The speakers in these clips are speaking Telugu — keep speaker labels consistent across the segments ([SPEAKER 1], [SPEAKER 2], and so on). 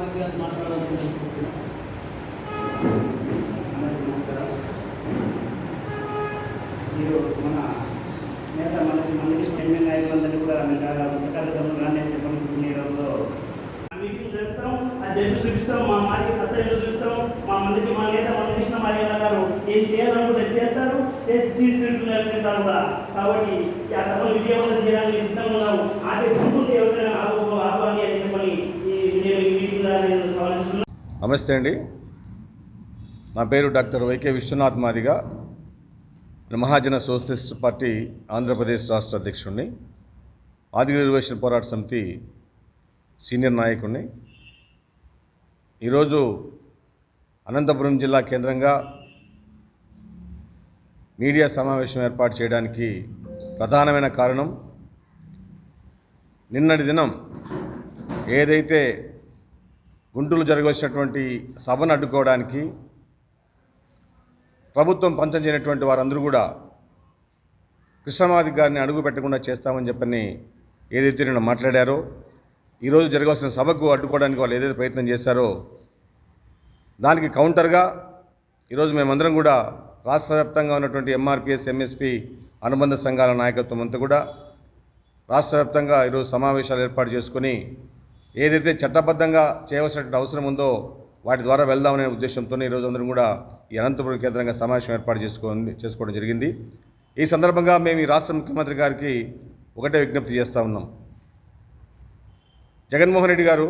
[SPEAKER 1] మాధవ్ గారు మాట్లాడవలసింది.
[SPEAKER 2] నమస్కారం. మీరు మన నేత మనకి మంది ఎమ్మెల్యే నాయకులందరినీ కూడా పుస్తకాలు రాని అని చెప్పని ఈ మీటింగ్ జరుపుతాం అది జరిపి చూపిస్తాం మా మాదికి సత్తా చూపిస్తాం మా మందికి మా నేత మన కృష్ణ మాదిగ గారు ఏం చేయాలనుకుంటే చేస్తారు. చేసి తింటున్నారు కాబట్టి ఆ సభను విజయవంతం చేయడానికి
[SPEAKER 3] నమస్తే అండి. నా పేరు doctor YK Vishwanath Madiga Mahajana socialist party Andhra Pradesh రాష్ట్ర అధ్యక్షుడిని ఆది రిజర్వేషన్ పోరాట సమితి సీనియర్ నాయకుడిని ఈరోజు అనంతపురం జిల్లా కేంద్రంగా మీడియా సమావేశం ఏర్పాటు చేయడానికి ప్రధానమైన కారణం నిన్నటి దినం ఏదైతే గుంటూరు జరగవలసినటువంటి సభను అడ్డుకోవడానికి ప్రభుత్వం పంచం చేయనటువంటి వారందరూ కూడా కృష్ణమాది గారిని అడుగు పెట్టకుండా చేస్తామని చెప్పని ఏదైతే నేను మాట్లాడారో ఈరోజు జరగాల్సిన సభకు అడ్డుకోవడానికి వాళ్ళు ఏదైతే ప్రయత్నం చేశారో దానికి కౌంటర్గా ఈరోజు మేమందరం కూడా రాష్ట్ర వ్యాప్తంగా ఉన్నటువంటి ఎంఆర్పిఎస్ ఎంఎస్పి అనుబంధ సంఘాల నాయకత్వం అంతా కూడా రాష్ట్ర వ్యాప్తంగా ఈరోజు సమావేశాలు ఏర్పాటు చేసుకొని ఏదైతే చట్టబద్ధంగా చేయవలసినటువంటి అవసరం ఉందో వాటి ద్వారా వెళ్దామనే ఉద్దేశంతో ఈరోజు అందరం కూడా ఈ అనంతపురం కేంద్రంగా సమావేశం ఏర్పాటు చేసుకొని చేసుకోవడం జరిగింది. ఈ సందర్భంగా మేము ఈ రాష్ట్ర ముఖ్యమంత్రి గారికి ఒకటే విజ్ఞప్తి చేస్తూ ఉన్నాం. జగన్మోహన్ రెడ్డి గారు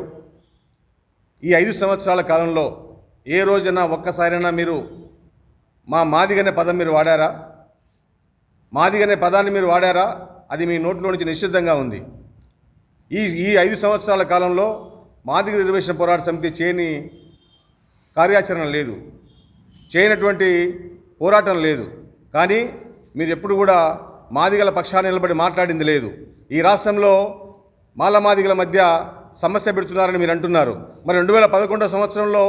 [SPEAKER 3] ఈ ఐదు సంవత్సరాల కాలంలో ఏ రోజైనా ఒక్కసారైనా మీరు మా మాదిగనే పదం మీరు వాడారా? మాదిగనే పదాన్ని మీరు వాడారా? అది మీ నోట్లో నుంచి నిషిద్ధంగా ఉంది. ఈ ఈ ఐదు సంవత్సరాల కాలంలో మాదిగ రిజర్వేషన్ పోరాట సమితి చేయని కార్యాచరణ లేదు. చేయనటువంటి పోరాటం లేదు. కానీ మీరు ఎప్పుడు కూడా మాదిగల పక్షాన్ని నిలబడి మాట్లాడింది లేదు. ఈ రాష్ట్రంలో మాల మాదిగల మధ్య సమస్య పెడుతున్నారని మీరు అంటున్నారు. మరి రెండు వేల పదకొండో సంవత్సరంలో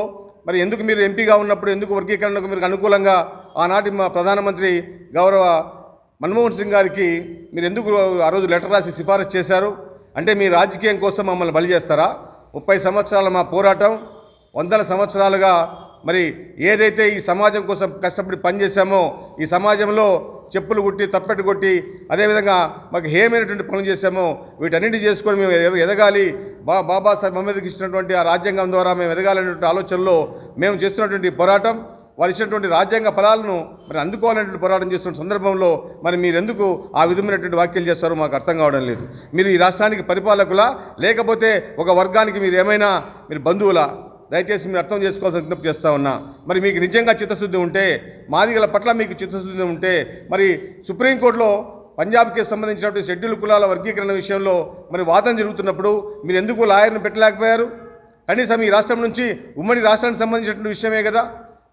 [SPEAKER 3] మరి ఎందుకు మీరు ఎంపీగా ఉన్నప్పుడు ఎందుకు వర్గీకరణకు మీరు అనుకూలంగా ఆనాటి మా ప్రధానమంత్రి గౌరవ మన్మోహన్ సింగ్ గారికి మీరు ఎందుకు ఆ రోజు లెటర్ రాసి సిఫారసు చేశారు? అంటే మీ రాజకీయం కోసం మమ్మల్ని బలి చేస్తారా? ముప్పై సంవత్సరాల మా పోరాటం వందల సంవత్సరాలుగా మరి ఏదైతే ఈ సమాజం కోసం కష్టపడి పనిచేశామో ఈ సమాజంలో చెప్పులు కొట్టి తప్పెట్టు కొట్టి అదేవిధంగా మాకు హేమైనటువంటి పనులు చేశామో వీటన్నింటినీ చేసుకొని మేము ఎదగాలి. బా బాబాసాహెబ్ అంబేద్కర్ ఇచ్చినటువంటి ఆ రాజ్యాంగం ద్వారా మేము ఎదగాలనేటువంటి ఆలోచనలో మేము చేస్తున్నటువంటి పోరాటం వారు ఇచ్చినటువంటి రాజ్యాంగ ఫలాలను మరి అందుకోవాలనేటువంటి పోరాటం చేస్తున్న సందర్భంలో మరి మీరు ఎందుకు ఆ విధమైనటువంటి వ్యాఖ్యలు చేస్తారో మాకు అర్థం కావడం లేదు. మీరు ఈ రాష్ట్రానికి పరిపాలకులా? లేకపోతే ఒక వర్గానికి మీరు ఏమైనా మీరు బంధువులా? దయచేసి మీరు అర్థం చేసుకోవాల్సిన విజ్ఞప్తి చేస్తా ఉన్నా. మరి మీకు నిజంగా చిత్తశుద్ధి ఉంటే మాదిగల పట్ల మీకు చిత్తశుద్ధి ఉంటే మరి సుప్రీంకోర్టులో పంజాబ్కి సంబంధించినటువంటి షెడ్యూల్ కులాల వర్గీకరణ విషయంలో మరి వాదన జరుగుతున్నప్పుడు మీరు ఎందుకు లాయర్ని పెట్టలేకపోయారు? కనీసం ఈ రాష్ట్రం నుంచి ఉమ్మడి రాష్ట్రానికి సంబంధించినటువంటి విషయమే కదా.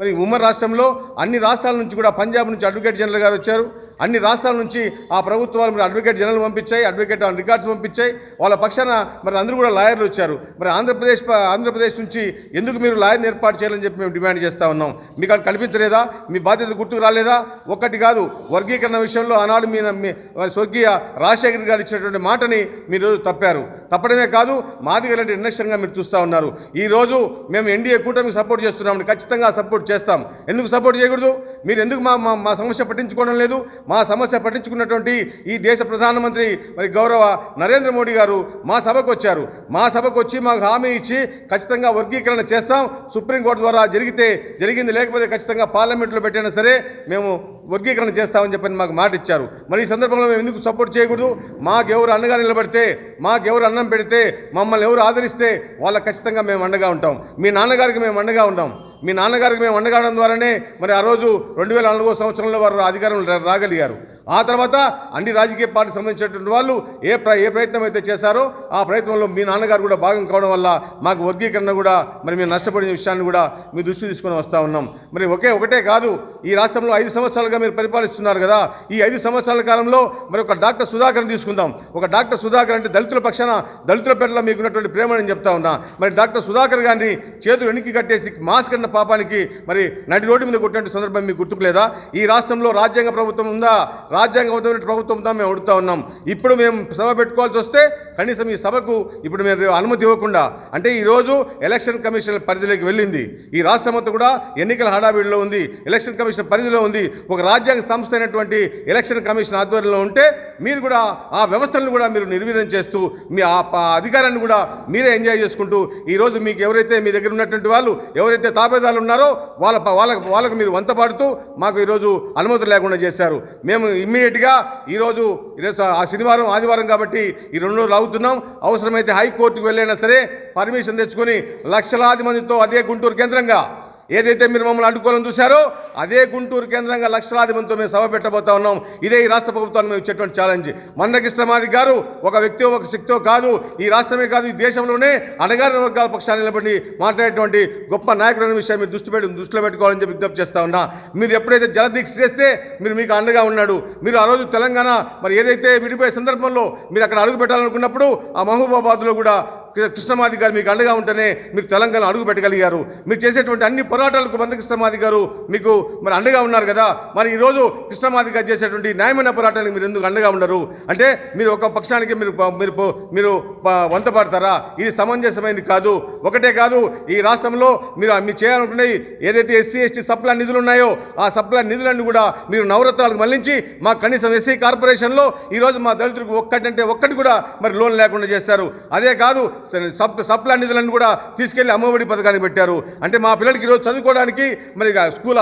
[SPEAKER 3] మరి ఉమ్మడి రాష్ట్రంలో అన్ని రాష్ట్రాల నుంచి కూడా పంజాబ్ నుంచి అడ్వకేట్ జనరల్ గారు వచ్చారు. అన్ని రాష్ట్రాల నుంచి ఆ ప్రభుత్వాలు మరి అడ్వకేట్ జనరల్ పంపించాయి అడ్వకేట్ రికార్డ్స్ పంపించాయి. వాళ్ళ పక్షాన మరి అందరూ కూడా లాయర్లు వచ్చారు. మరి ఆంధ్రప్రదేశ్ ఆంధ్రప్రదేశ్ నుంచి ఎందుకు మీరు లాయర్ని ఏర్పాటు చేయాలని చెప్పి మేము డిమాండ్ చేస్తూ ఉన్నాం. మీకు అది కనిపించలేదా? మీ బాధ్యత గుర్తుకు రాలేదా? ఒక్కటి కాదు వర్గీకరణ విషయంలో ఆనాడు మీ మీ- స్వర్గీయ రాజశేఖర్ గారు ఇచ్చినటువంటి మాటని మీరు తప్పారు. తప్పడమే కాదు మాదిగలంటే నిర్లక్ష్యంగా మీరు చూస్తూ ఉన్నారు. ఈరోజు మేము ఎన్డీఏ కూటమికి సపోర్ట్ చేస్తున్నామని ఖచ్చితంగా సపోర్ట్ చేస్తాం. ఎందుకు సపోర్ట్ చేయకూడదు? మీరు ఎందుకు మా మా సమస్య పట్టించుకోవడం లేదు? మా సమస్య పట్టించుకున్నటువంటి ఈ దేశ ప్రధానమంత్రి మరి గౌరవ నరేంద్ర మోడీ గారు మా సభకు వచ్చారు. మా సభకు వచ్చి మాకు హామీ ఇచ్చి ఖచ్చితంగా వర్గీకరణ చేస్తాం. సుప్రీంకోర్టు ద్వారా జరిగితే జరిగింది లేకపోతే ఖచ్చితంగా పార్లమెంట్లో పెట్టినా సరే మేము వర్గీకరణ చేస్తామని చెప్పని మాకు మాట ఇచ్చారు. మరి ఈ సందర్భంలో మేము ఎందుకు సపోర్ట్ చేయకూడదు? మాకెవరు అండగా నిలబడితే మాకెవరు అన్నం పెడితే మమ్మల్ని ఎవరు ఆదరిస్తే వాళ్ళ ఖచ్చితంగా మేము అండగా ఉంటాం. మీ నాన్నగారికి మేము అండగా ఉంటాం. మీ నాన్నగారికి మేము అండగావడం ద్వారానే మరి ఆ రోజు రెండు వేల నాలుగో సంవత్సరంలో వారు అధికారం రాగలిగారు. ఆ తర్వాత అన్ని రాజకీయ పార్టీకి సంబంధించినటువంటి వాళ్ళు ఏ ప్ర ఏ ప్రయత్నం అయితే చేశారో ఆ ప్రయత్నంలో మీ నాన్నగారు కూడా భాగం కావడం వల్ల మాకు వర్గీకరణ కూడా మరి మేము నష్టపడిన విషయాన్ని కూడా మీ దృష్టి తీసుకొని వస్తూ ఉన్నాం. మరి ఒకే ఒకటే కాదు ఈ రాష్ట్రంలో ఐదు సంవత్సరాలుగా మీరు పరిపాలిస్తున్నారు కదా ఈ ఐదు సంవత్సరాల కాలంలో మరి ఒక డాక్టర్ సుధాకర్ని తీసుకుందాం. ఒక డాక్టర్ సుధాకర్ అంటే దళితుల పక్షాన దళితుల పేర్ల మీకున్నటువంటి ప్రేమ నేను చెప్తా ఉన్నా. మరి డాక్టర్ సుధాకర్ గారిని చేతులు వెనక్కి కట్టేసి మాస్క్ అన్న చేసిన పాపానికి మరి నడి రోడ్డు మీద కొట్టినట్టు సందర్భం మీకు గుర్తుకులేదా? ఈ రాష్ట్రంలో రాజ్యాంగ ప్రభుత్వం ఉందా? రాజ్యాంగబద్ధమైన ప్రభుత్వం ఉందా? మేము అడుగుతా ఉన్నాం. ఇప్పుడు మేము సభ పెట్టుకోవాల్సి వస్తే కనీసం ఈ సభకు ఇప్పుడు మేము అనుమతి ఇవ్వకుండా అంటే ఈరోజు ఎలక్షన్ కమిషన్ పరిధిలోకి వెళ్ళింది. ఈ రాష్ట్రం అంతా కూడా ఎన్నికల హడావిడిలో ఉంది ఎలక్షన్ కమిషన్ పరిధిలో ఉంది. ఒక రాజ్యాంగ సంస్థ అయినటువంటి ఎలక్షన్ కమిషన్ ఆధ్వర్యంలో ఉంటే మీరు కూడా ఆ వ్యవస్థలను కూడా మీరు నిర్వీర్యం చేస్తూ మీ ఆ అధికారాన్ని కూడా మీరే ఎంజాయ్ చేసుకుంటూ ఈరోజు మీకు ఎవరైతే మీ దగ్గర ఉన్నటువంటి వాళ్ళు ఎవరైతే తాపే తాపేదాలు ఉన్నారో వాళ్ళ వాళ్ళకు వాళ్ళకు మీరు వంత పాడుతూ మాకు ఈరోజు అనుమతి లేకుండా చేశారు. మేము ఇమ్మీడియట్గా ఈరోజు ఈరోజు ఆ శనివారం ఆదివారం కాబట్టి ఈ రెండు రోజులు అవుతున్నాం అవసరమైతే హైకోర్టుకు వెళ్ళైనా సరే పర్మిషన్ తెచ్చుకొని లక్షలాది మందితో అదే గుంటూరు కేంద్రంగా ఏదైతే మీరు మమ్మల్ని అడ్డుకోవాలని చూశారో అదే గుంటూరు కేంద్రంగా లక్షలాది మందితో మేము సభ పెట్టబోతా ఉన్నాం. ఇదే ఈ రాష్ట్ర ప్రభుత్వాన్ని మేము ఇచ్చేటువంటి ఛాలెంజ్ మందకృష్ణమాది గారు ఒక వ్యక్తి ఒక శక్తో కాదు ఈ రాష్ట్రమే కాదు ఈ దేశంలోనే అణగారిన వర్గాల పక్షాన్ని నిలబడి మాట్లాడేటువంటి గొప్ప నాయకుడు అనే విషయం మీరు దృష్టి పెట్టి దృష్టిలో పెట్టుకోవాలని చెప్పి విజ్ఞప్తి చేస్తా ఉన్నా. మీరు ఎప్పుడైతే జలదీక్ష చేస్తే మీరు మీకు అండగా ఉన్నాడు. మీరు ఆ రోజు తెలంగాణ మరి ఏదైతే విడిపోయే సందర్భంలో మీరు అక్కడ అడుగు పెట్టాలనుకున్నప్పుడు ఆ మహబూబాబాద్లో కూడా కృష్ణమాది గారు మీకు అండగా ఉంటేనే మీరు తెలంగాణ అడుగు పెట్టగలిగారు. మీరు చేసేటువంటి అన్ని పోరాటాలకు మంద కృష్ణమాది గారు మీకు మరి అండగా ఉన్నారు కదా. మరి ఈరోజు కృష్ణమాది గారు చేసేటువంటి న్యాయమైన పోరాటానికి మీరు ఎందుకు అండగా ఉండరు? అంటే మీరు ఒక పక్షానికి మీరు మీరు మీరు వంతపడతారా? ఇది సమంజసమైనది కాదు. ఒకటే కాదు ఈ రాష్ట్రంలో మీరు మీరు చేయాలనుకున్నాయి ఏదైతే ఎస్సీ ఎస్టీ సప్లా నిధులు ఉన్నాయో ఆ సప్లా నిధులన్నీ కూడా మీరు నవరత్నాలకు మళ్ళించి మా కనీసం ఎస్సీ కార్పొరేషన్లో ఈరోజు మా దళితులకు ఒక్కటంటే ఒక్కటి కూడా మరి లోన్ లేకుండా చేస్తారు. అదే కాదు సబ్ సప్ నిధులను కూడా తీసుకెళ్ళి అమ్మఒడి పథకాన్ని పెట్టారు. అంటే మా పిల్లలకి ఈరోజు చదువుకోవడానికి మరి స్కూల్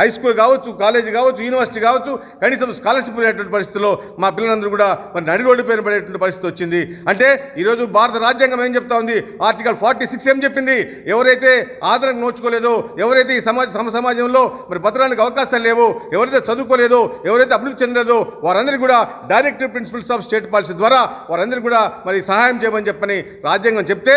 [SPEAKER 3] హై స్కూల్ కావచ్చు కాలేజీ కావచ్చు యూనివర్సిటీ కావచ్చు కనీసం స్కాలర్షిప్ లేనటువంటి పరిస్థితిలో మా పిల్లలందరూ కూడా మరి నడి రోడ్డు పైన పడేటువంటి పరిస్థితి వచ్చింది. అంటే ఈరోజు భారత రాజ్యాంగం ఏం చెప్తా ఉంది? ఆర్టికల్ ఫార్టీ సిక్స్ ఏం చెప్పింది? ఎవరైతే ఆదరణ నోచుకోలేదో ఎవరైతే ఈ సమాజ సమ సమాజంలో మరి బతకడానికి అవకాశాలు లేవో ఎవరైతే చదువుకోలేదో ఎవరైతే అభివృద్ధి చెందలేదో వారందరికీ కూడా directive principles of state policy ద్వారా వారందరికీ కూడా మరి సహాయం చేయమని చెప్పని రాజ్యాంగం చెప్తే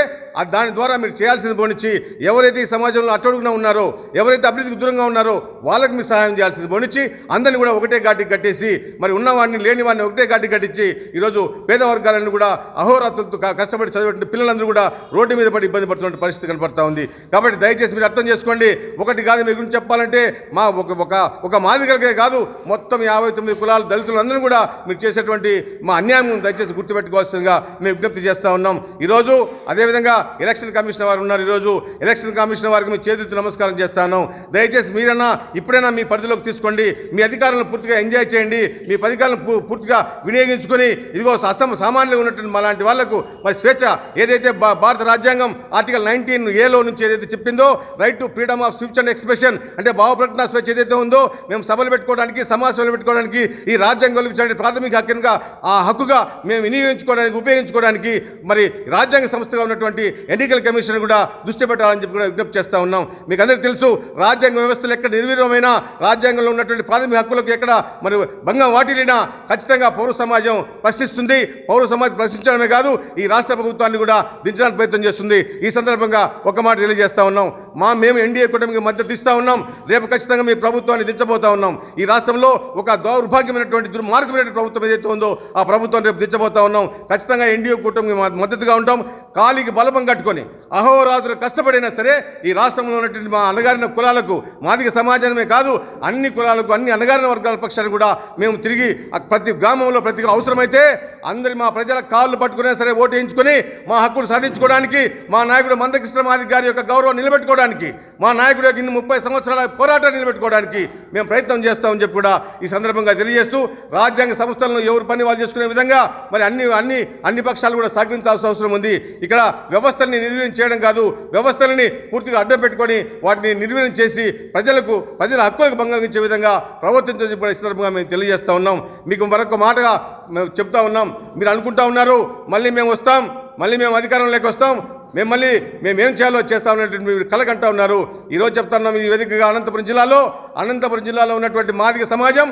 [SPEAKER 3] దాని ద్వారా మీరు చేయాల్సింది పోనిచ్చి ఎవరైతే ఈ సమాజంలో అట్టడుగున ఉన్నారో ఎవరైతే అభివృద్ధికి దూరంగా ఉన్నారో వాళ్ళకి మీరు సహాయం చేయాల్సింది పోనిచ్చి అందరిని కూడా ఒకటే ఘాటికి కట్టేసి మరి ఉన్నవాడిని లేని వాడిని ఒకటే ఘాటికి కట్టించి ఈరోజు పేద వర్గాలను కూడా అహోరాత్రులతో కష్టపడి చదివేటువంటి పిల్లలందరూ కూడా రోడ్డు మీద పడి ఇబ్బంది పడుతున్న పరిస్థితి కనపడతా ఉంది. కాబట్టి దయచేసి మీరు అర్థం చేసుకోండి. ఒకటి కాదు మీ గురించి చెప్పాలంటే మా ఒక ఒక ఒక మాదిగలకే కాదు మొత్తం యాభై తొమ్మిది కులాల దళితులందరూ కూడా మీరు చేసేటువంటి మా అన్యాయం దయచేసి గుర్తుపెట్టుకోవాల్సిందిగా మేము విజ్ఞప్తి చేస్తూ ఉన్నాం. ఈరోజు అదేవిధంగా ఎలక్షన్ కమిషన్ వారు ఉన్నారు. ఈరోజు ఎలక్షన్ కమిషన్ వారికి మీ చేతులతో నమస్కారం చేస్తాను. దయచేసి మీరన్నా ఇప్పుడైనా మీ పరిధిలోకి తీసుకోండి. మీ అధికారులను పూర్తిగా ఎంజాయ్ చేయండి. మీ అధికారులను పూర్తిగా వినియోగించుకొని ఇదిగో అసమ సామాన్యులు ఉన్నటువంటి మాలాంటి వాళ్ళకు మరి స్వేచ్ఛ ఏదైతే భా- భారత రాజ్యాంగం ఆర్టికల్ నైన్టీన్ ఏలో నుంచి ఏదైతే చెప్పిందో right to freedom of speech and expression అంటే భావప్రకటన స్వేచ్ఛ ఏదైతే ఉందో మేము సభలు పెట్టుకోవడానికి సమావేశాలు పెట్టుకోవడానికి ఈ రాజ్యాంగం ప్రాథమిక హక్కుగా ఆ హక్కుగా మేము వినియోగించుకోవడానికి ఉపయోగించుకోవడానికి మరి రాజ్యాంగం సంస్థగా ఉన్నటువంటి ఎన్నికల కమిషన్ కూడా దృష్టి పెట్టాలని చెప్పి కూడా విజ్ఞప్తి చేస్తూ ఉన్నాం. మీకు అందరికీ తెలుసు రాజ్యాంగ వ్యవస్థలు ఎక్కడ నిర్వీర్యమైన రాజ్యాంగంలో ఉన్నటువంటి ప్రాథమిక హక్కులకు ఎక్కడ మరి భంగం వాటిల్లినా ఖచ్చితంగా పౌర సమాజం ప్రశ్నిస్తుంది. పౌర సమాజం ప్రశ్నించడమే కాదు ఈ రాష్ట్ర ప్రభుత్వాన్ని కూడా దించడానికి ప్రయత్నం చేస్తుంది. ఈ సందర్భంగా ఒక మాట తెలియజేస్తూ ఉన్నాం. మా మేము ఎన్డీఏ కూటమికి మద్దతు ఇస్తా ఉన్నాం. రేపు ఖచ్చితంగా మీ ప్రభుత్వాన్ని దించబోతా ఉన్నాం. ఈ రాష్ట్రంలో ఒక దౌర్భాగ్యమైనటువంటి దుర్మార్గమైనటువంటి ప్రభుత్వం ఏదైతే ఉందో ఆ ప్రభుత్వం రేపు దించబోతా ఉన్నాం. ఖచ్చితంగా ఎన్డీఏ కూటమికి మద్దతుగా ఉంటాం. కాలికి బలపం కట్టుకొని అహోరాత్రులు కష్టపడైనా సరే ఈ రాష్ట్రంలో ఉన్నటువంటి మా అన్నగారిన కులాలకు మాదిగ సమాజమే కాదు అన్ని కులాలకు అన్ని అన్నగారిన వర్గాల పక్షాన్ని కూడా మేము తిరిగి ప్రతి గ్రామంలో ప్రతి అవసరమైతే అందరి మా ప్రజల కాళ్ళు పట్టుకునే సరే ఓటు వేయించుకొని మా హక్కులు సాధించుకోవడానికి మా నాయకుడు మందకృష్ణ మాదిక గారి యొక్క గౌరవం నిలబెట్టుకోవడానికి మా నాయకుడు యొక్క ఇన్ని ముప్పై సంవత్సరాల పోరాటం నిలబెట్టుకోవడానికి మేము ప్రయత్నం చేస్తామని చెప్పి కూడా ఈ సందర్భంగా తెలియజేస్తూ రాజ్యాంగ సంస్థలను ఎవరు పని వాళ్ళు చేసుకునే విధంగా మరి అన్ని అన్ని అన్ని పక్షాలు కూడా సహకరించాల్సిన అవసరం ఉంది. ఇక్కడ వ్యవస్థల్ని నిర్వీర్యం చేయడం కాదు వ్యవస్థలని పూర్తిగా అడ్డం పెట్టుకొని వాటిని నిర్వీర్యం చేసి ప్రజలకు ప్రజల హక్కులకు భంగం ఇచ్చే విధంగా ప్రవర్తించని ఈ సందర్భంగా మేము తెలియజేస్తూ ఉన్నాం. మీకు మరొక మాటగా మేము చెప్తా ఉన్నాం. మీరు అనుకుంటా ఉన్నారు మళ్ళీ మేము వస్తాం మళ్ళీ మేము అధికారంలోకి వస్తాం మేము మళ్ళీ మేము ఏం చేయాలో చేస్తామనేటువంటి మీరు కలగంటా ఉన్నారు. ఈరోజు చెప్తున్నాం ఈ వేదికగా అనంతపురం జిల్లాలో అనంతపురం జిల్లాలో ఉన్నటువంటి మాదిగ సమాజం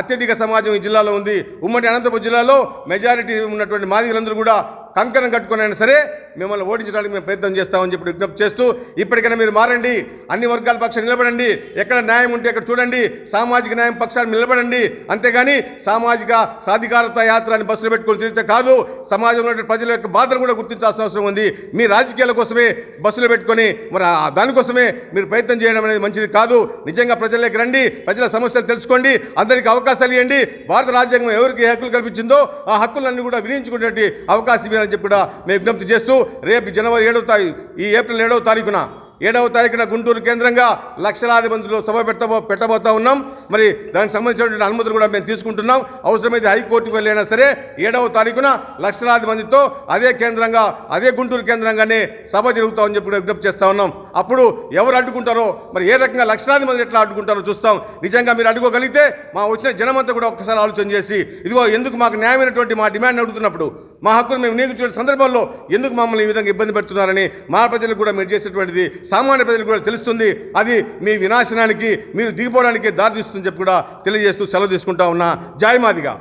[SPEAKER 3] అత్యధిక సమాజం ఈ జిల్లాలో ఉంది. ఉమ్మడి అనంతపురం జిల్లాలో మెజారిటీ ఉన్నటువంటి మాదిగలందరూ కూడా కంకణం కట్టుకునైనా సరే మిమ్మల్ని ఓడించడానికి మేము ప్రయత్నం చేస్తామని చెప్పి విజ్ఞప్తి చేస్తూ ఇప్పటికైనా మీరు మారండి. అన్ని వర్గాల పక్షాలు నిలబడండి. ఎక్కడ న్యాయం ఉంటే అక్కడ చూడండి. సామాజిక న్యాయం పక్షాన్ని నిలబడండి. అంతేగాని సామాజిక సాధికారత యాత్ర అని బస్సులు పెట్టుకుని తిరిగితే కాదు సమాజంలో ప్రజల యొక్క బాధను కూడా గుర్తించాల్సిన అవసరం ఉంది. మీ రాజకీయాల కోసమే బస్సులు పెట్టుకొని మరి దానికోసమే మీరు ప్రయత్నం చేయడం అనేది మంచిది కాదు. నిజంగా ప్రజల్లోకి రండి ప్రజల సమస్యలు తెలుసుకోండి అందరికీ అవకాశాలు ఇవ్వండి. భారత రాజ్యాంగం ఎవరికి హక్కులు కల్పించిందో ఆ హక్కులన్నీ కూడా వినియోగించుకునేటువంటి అవకాశం ఇవ్వాలని చెప్పి కూడా మేము విజ్ఞప్తి చేస్తూ రేపు జనవరి ఏడవ తారీఖు ఈ ఏప్రిల్ ఏడవ తారీఖున ఏడవ తారీఖున గుంటూరు కేంద్రంగా లక్షలాది మందిలో సభ పెట్టబో పెట్టబోతా ఉన్నాం. మరి దానికి సంబంధించినటువంటి అనుమతులు కూడా మేము తీసుకుంటున్నాం. అవసరమైతే హైకోర్టుకు వెళ్ళైనా సరే ఏడవ తారీఖున లక్షలాది మందితో అదే కేంద్రంగా అదే గుంటూరు కేంద్రంగానే సభ జరుగుతామని చెప్పి కూడా విజ్ఞప్తి చేస్తూ ఉన్నాం. అప్పుడు ఎవరు అడ్డుకుంటారో మరి ఏ రకంగా లక్షలాది మంది ఎట్లా అడ్డుకుంటారో చూస్తాం. నిజంగా మీరు అడ్డుకోగలిగితే మా వచ్చిన జనమంతా కూడా ఒక్కసారి ఆలోచన చేసి ఇదిగో ఎందుకు మాకు న్యాయమైనటువంటి మా డిమాండ్ అడుగుతున్నప్పుడు మా హక్కును మేము వినియోగించిన సందర్భంలో ఎందుకు మమ్మల్ని ఈ విధంగా ఇబ్బంది పెడుతున్నారని మా ప్రజలకు కూడా మీరు చేసేటువంటిది సామాన్య ప్రజలకు కూడా తెలుస్తుంది. అది మీ వినాశనానికి మీరు దిగిపోవడానికి దారితీస్తుందని చెప్పి కూడా తెలియజేస్తూ సెలవు తీసుకుంటా ఉన్నా. జాయమాదిగా